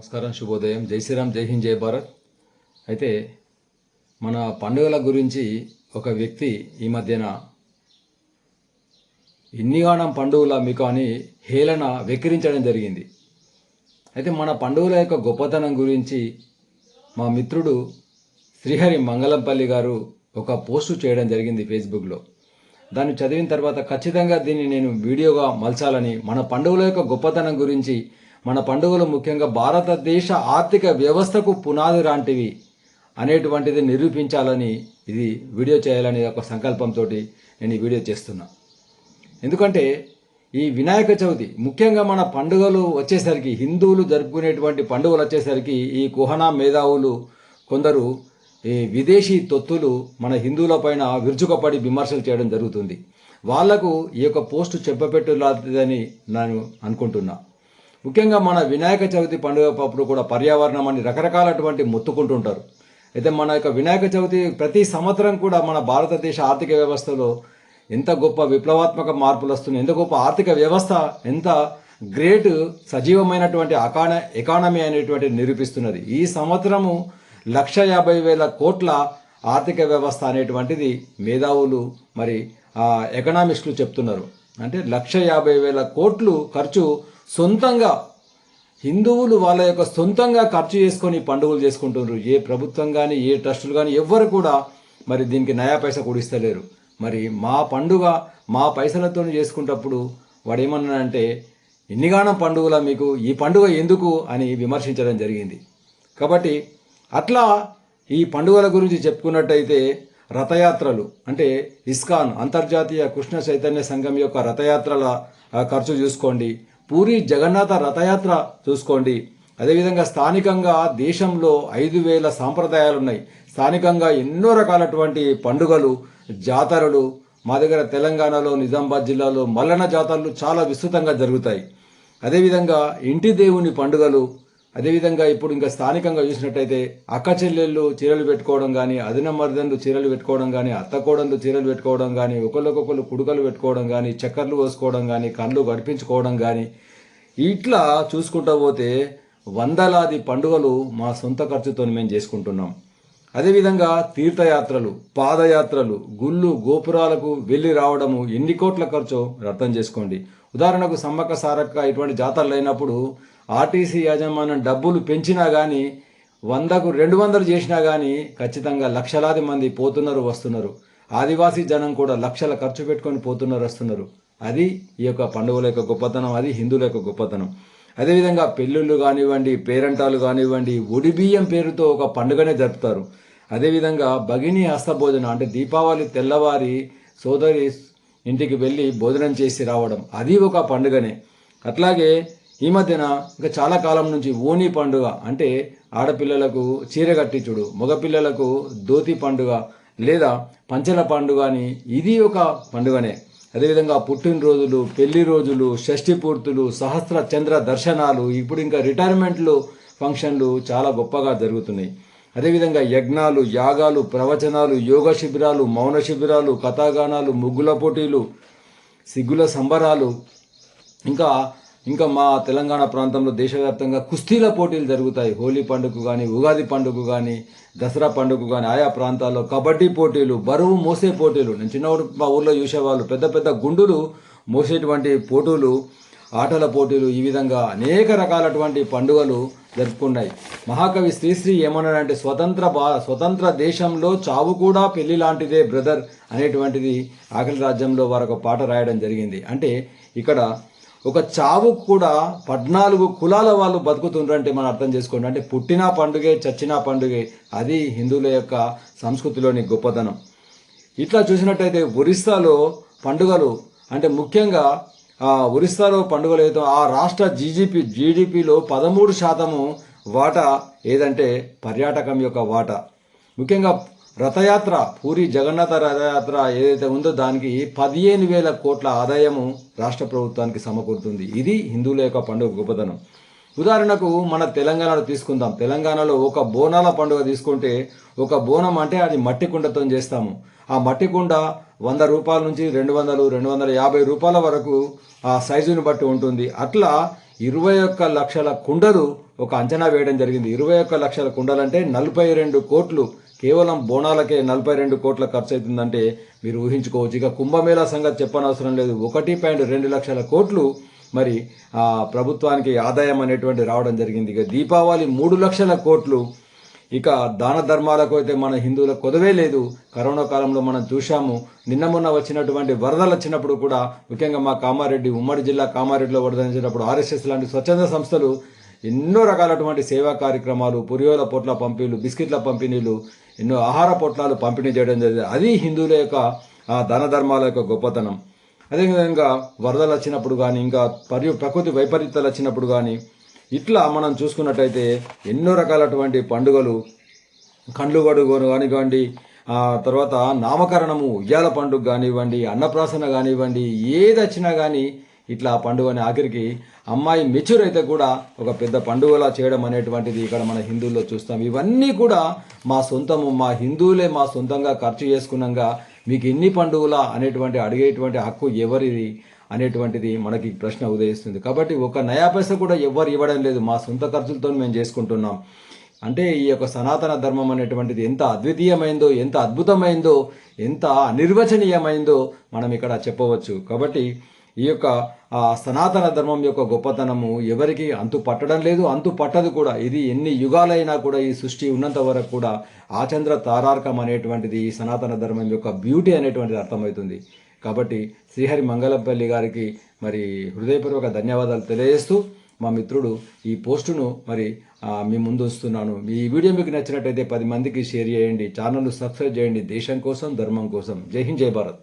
నమస్కారం శుభోదయం. జై శ్రీరామ్ జై హింద్ జై భారత్. అయితే మన పండుగల గురించి ఒక వ్యక్తి ఈ మధ్యన ఇన్నిగానం పండుగల మీకు అని హేళన వెక్కిరించడం జరిగింది. అయితే మన పండుగల యొక్క గొప్పతనం గురించి మా మిత్రుడు శ్రీహరి మంగళంపల్లి గారు ఒక పోస్టు చేయడం జరిగింది ఫేస్బుక్లో. దాన్ని చదివిన తర్వాత ఖచ్చితంగా దీన్ని నేను వీడియోగా మలచాలని మన పండుగల యొక్క గొప్పతనం గురించి మన పండుగలు ముఖ్యంగా భారతదేశ ఆర్థిక వ్యవస్థకు పునాది లాంటివి అనేటువంటిది నిరూపించాలని ఇది వీడియో చేయాలనే ఒక సంకల్పంతో నేను ఈ వీడియో చేస్తున్నా. ఎందుకంటే ఈ వినాయక చవితి ముఖ్యంగా మన పండుగలు వచ్చేసరికి హిందువులు జరుపుకునేటువంటి పండుగలు వచ్చేసరికి ఈ కుహనా మేధావులు కొందరు ఈ విదేశీ తొత్తులు మన హిందువుల పైన విరుచుకపడి విమర్శలు చేయడం జరుగుతుంది. వాళ్ళకు ఈ యొక్క పోస్టు చెప్పపెట్టులాదని నేను అనుకుంటున్నా. ముఖ్యంగా మన వినాయక చవితి పండుగ అప్పుడు కూడా పర్యావరణం అని రకరకాలటువంటి మొత్తుకుంటుంటారు. అయితే మన యొక్క వినాయక చవితి ప్రతి సంవత్సరం కూడా మన భారతదేశ ఆర్థిక వ్యవస్థలో ఎంత గొప్ప విప్లవాత్మక మార్పులు వస్తున్నాయి ఎంత గొప్ప ఆర్థిక వ్యవస్థ ఎంత గ్రేట్ సజీవమైనటువంటి అకాన ఎకానమీ అనేటువంటి నిరూపిస్తున్నది. ఈ సంవత్సరము లక్ష యాభై వేల కోట్ల ఆర్థిక వ్యవస్థ అనేటువంటిది మేధావులు మరి ఎకనామిస్టులు చెప్తున్నారు. అంటే లక్ష యాభై వేల కోట్లు ఖర్చు సొంతంగా హిందువులు వాళ్ళ యొక్క సొంతంగా ఖర్చు చేసుకొని పండుగలు చేసుకుంటున్నారు ఏ ప్రభుత్వం కానీ ఏ ట్రస్టులు కానీ ఎవ్వరు కూడా మరి దీనికి నయా పైసా కూడిస్తలేరు మరి మా పండుగ మా పైసలతో చేసుకుంటప్పుడు వాడు ఏమన్నాడంటే ఎన్నిగానం పండుగల మీకు ఈ పండుగ ఎందుకు? అని విమర్శించడం జరిగింది. కాబట్టి అట్లా ఈ పండుగల గురించి చెప్పుకున్నట్టయితే రథయాత్రలు అంటే ఇస్కాన్ అంతర్జాతీయ కృష్ణ చైతన్య సంఘం యొక్క రథయాత్రల ఖర్చు చూసుకోండి. పూరి జగన్నాథ రథయాత్ర చూసుకోండి. అదేవిధంగా స్థానికంగా దేశంలో ఐదు వేల సాంప్రదాయాలు ఉన్నాయి స్థానికంగా ఎన్నో రకాలటువంటి పండుగలు జాతరలు మా దగ్గర తెలంగాణలో నిజామాబాద్ జిల్లాలో మల్లన జాతరలు చాలా విస్తృతంగా జరుగుతాయి. అదేవిధంగా ఇంటి దేవుని పండుగలు అదేవిధంగా ఇప్పుడు ఇంకా స్థానికంగా చూసినట్టయితే అక్క చెల్లెళ్ళు చీరలు పెట్టుకోవడం కానీ అదిన మర్దన్లు చీరలు పెట్టుకోవడం కానీ అత్త కోడళ్ళు చీరలు పెట్టుకోవడం కానీ ఒకరికొకరు కుడుకలు పెట్టుకోవడం కానీ చక్కర్లు పోసుకోవడం కానీ కళ్ళు గడిపించుకోవడం కానీ ఇట్లా చూసుకుంటా పోతే వందలాది పండుగలు మా సొంత ఖర్చుతో మేము చేసుకుంటున్నాం. అదేవిధంగా తీర్థయాత్రలు పాదయాత్రలు గుళ్ళు గోపురాలకు వెళ్ళి రావడము ఎన్ని కోట్ల ఖర్చో అర్థం చేసుకోండి. ఉదాహరణకు సమ్మక్క సారక్క ఇటువంటి జాతరలు అయినప్పుడు ఆర్టీసీ యాజమాన్యం డబ్బులు పెంచినా కానీ వందకు రెండు వందలు చేసినా కానీ ఖచ్చితంగా లక్షలాది మంది పోతున్నారు వస్తున్నారు. ఆదివాసీ జనం కూడా లక్షల ఖర్చు పెట్టుకొని పోతున్నారు వస్తున్నారు. అది ఈ యొక్క పండుగల యొక్క గొప్పతనం అది హిందువుల యొక్క గొప్పతనం. అదేవిధంగా పెళ్ళిళ్ళు కానివ్వండి పేరంటాలు కానివ్వండి ఒడి బియ్యం పేరుతో ఒక పండుగనే జరుపుతారు. అదేవిధంగా భగిని హస్తభోజనం అంటే దీపావళి తెల్లవారి సోదరి ఇంటికి వెళ్ళి భోజనం చేసి రావడం అది ఒక పండుగనే. అట్లాగే ఈ మధ్యన ఇంకా చాలా కాలం నుంచి ఓణి పండుగ అంటే ఆడపిల్లలకు చీర కట్టించుడు మగపిల్లలకు ధోతి పండుగ లేదా పంచల పండుగ అని ఇది ఒక పండుగనే. అదేవిధంగా పుట్టినరోజులు పెళ్ళి రోజులు షష్ఠి పూర్తులు సహస్ర చంద్ర దర్శనాలు ఇప్పుడు ఇంకా రిటైర్మెంట్లు ఫంక్షన్లు చాలా గొప్పగా జరుగుతున్నాయి. అదేవిధంగా యజ్ఞాలు యాగాలు ప్రవచనాలు యోగ శిబిరాలు మౌన శిబిరాలు కథాగానాలు ముగ్గుల పోటీలు సిగ్గుల సంబరాలు ఇంకా ఇంకా మా తెలంగాణ ప్రాంతంలో దేశవ్యాప్తంగా కుస్తీల పోటీలు జరుగుతాయి. హోలీ పండుగ కానీ ఉగాది పండుగ కానీ దసరా పండుగ కానీ ఆయా ప్రాంతాల్లో కబడ్డీ పోటీలు బరువు మోసే పోటీలు. నేను చిన్నప్పుడు మా ఊర్లో చూసేవాళ్ళు. పెద్ద పెద్ద గుండులు మోసేటువంటి పోటీలు ఆటల పోటీలు ఈ విధంగా అనేక రకాలటువంటి పండుగలు జరుపుకున్నాయి. మహాకవి శ్రీశ్రీ ఏమన్నాడంటే స్వతంత్ర భా స్వతంత్ర దేశంలో చావు కూడా పెళ్ళి లాంటిదే బ్రదర్ అనేటువంటిది ఆకలి రాజ్యంలో వారు ఒక పాట రాయడం జరిగింది. అంటే ఇక్కడ ఒక చావుకు కూడా పద్నాలుగు కులాల వాళ్ళు బతుకుతుండ్రంటే మనం అర్థం చేసుకోండి. అంటే పుట్టిన పండుగే చచ్చిన పండుగే అది హిందువుల యొక్క సంస్కృతిలోని గొప్పతనం. ఇట్లా చూసినట్టయితే ఒరిస్సాలో పండుగలు అంటే ముఖ్యంగా ఆ ఒరిస్సాలో పండుగలు ఏదో ఆ రాష్ట్ర జీజీపీ జీడిపిలో పదమూడు శాతము వాటా ఏదంటే పర్యాటకం యొక్క వాటా. ముఖ్యంగా రథయాత్ర పూరి జగన్నాథ రథయాత్ర ఏదైతే ఉందో దానికి పదిహేను వేల కోట్ల ఆదాయము రాష్ట్ర ప్రభుత్వానికి సమకూరుతుంది. ఇది హిందువుల యొక్క పండుగ గొప్పతనం. ఉదాహరణకు మన తెలంగాణలో తీసుకుందాం. తెలంగాణలో ఒక బోనాల పండుగ తీసుకుంటే ఒక బోనం అంటే అది మట్టి కుండతో చేస్తాము. ఆ మట్టి కుండ వంద రూపాయల నుంచి రెండు వందలు రెండు వందల యాభై రూపాయల వరకు ఆ సైజుని బట్టి ఉంటుంది. అట్లా ఇరవై ఒక్క లక్షల కుండలు ఒక అంచనా వేయడం జరిగింది. ఇరవై ఒక్క లక్షల కుండలంటే నలభై రెండు కోట్లు కేవలం బోనాలకే నలభై రెండు కోట్ల ఖర్చు అవుతుందంటే మీరు ఊహించుకోవచ్చు. ఇక కుంభమేళా సంగతి చెప్పనవసరం లేదు. ఒకటి పాయింట్ రెండు లక్షల కోట్లు మరి ఆ ప్రభుత్వానికి ఆదాయం అనేటువంటి రావడం జరిగింది. ఇక దీపావళి మూడు లక్షల కోట్లు. ఇక దాన ధర్మాలకు అయితే మన హిందువుల కొదవే లేదు. కరోనా కాలంలో మనం చూశాము. నిన్న మొన్న వచ్చినటువంటి వరదలు వచ్చినప్పుడు కూడా ముఖ్యంగా మా కామారెడ్డి ఉమ్మడి జిల్లా కామారెడ్డిలో వరద వచ్చినప్పుడు ఆర్ఎస్ఎస్ లాంటి స్వచ్ఛంద సంస్థలు ఎన్నో రకాలటువంటి సేవా కార్యక్రమాలు పురియోల పొట్ల పంపిణీలు బిస్కెట్ల పంపిణీలు ఎన్నో ఆహార పొట్లాలు పంపిణీ చేయడం జరిగింది. అది హిందువుల యొక్క ఆ దాన ధర్మాల యొక్క గొప్పతనం. అదేవిధంగా వరదలు వచ్చినప్పుడు కానీ ఇంకా పరి ప్రకృతి వైపరీత్యాలు వచ్చినప్పుడు కానీ ఇట్లా మనం చూసుకున్నట్టయితే ఎన్నో రకాలటువంటి పండుగలు కండ్లు గడుగోను కానివ్వండి తర్వాత నామకరణము ఉయ్యాల పండుగ కానివ్వండి అన్నప్రాసన కానివ్వండి ఏది వచ్చినా కానీ ఇట్లా ఆ పండుగని ఆఖరికి అమ్మాయి మెచ్యూర్ అయితే కూడా ఒక పెద్ద పండుగలా చేయడం అనేటువంటిది ఇక్కడ మన హిందువుల్లో చూస్తాం. ఇవన్నీ కూడా మా సొంతము మా హిందువులే మా సొంతంగా ఖర్చు చేసుకున్నాగా మీకు ఎన్ని పండుగలా అనేటువంటి అడిగేటువంటి హక్కు ఎవరిది అనేటువంటిది మనకి ప్రశ్న ఉదయిస్తుంది. కాబట్టి ఒక నయా కూడా ఎవ్వరు ఇవ్వడం లేదు. మా సొంత ఖర్చులతో మేము చేసుకుంటున్నాం. అంటే ఈ యొక్క సనాతన ధర్మం అనేటువంటిది ఎంత అద్వితీయమైందో ఎంత అద్భుతమైందో ఎంత అనిర్వచనీయమైందో మనం ఇక్కడ చెప్పవచ్చు. కాబట్టి ఈ యొక్క సనాతన ధర్మం యొక్క గొప్పతనము ఎవరికి అంతు పట్టడం లేదు అంతు పట్టదు కూడా. ఇది ఎన్ని యుగాలైనా కూడా ఈ సృష్టి ఉన్నంత వరకు కూడా ఆచంద్ర తారార్కం అనేటువంటిది ఈ సనాతన ధర్మం యొక్క బ్యూటీ అనేటువంటిది అర్థమవుతుంది. కాబట్టి శ్రీహరి మంగళంపల్లి గారికి మరి హృదయపూర్వక ధన్యవాదాలు తెలియజేస్తూ మా మిత్రుడు ఈ పోస్టును మరి మీ ముందు వస్తున్నాను ఈ వీడియో మీకు నచ్చినట్టయితే పది మందికి షేర్ చేయండి ఛానల్ను సబ్స్క్రైబ్ చేయండి. దేశం కోసం ధర్మం కోసం. జై హింద్ జై భారత్.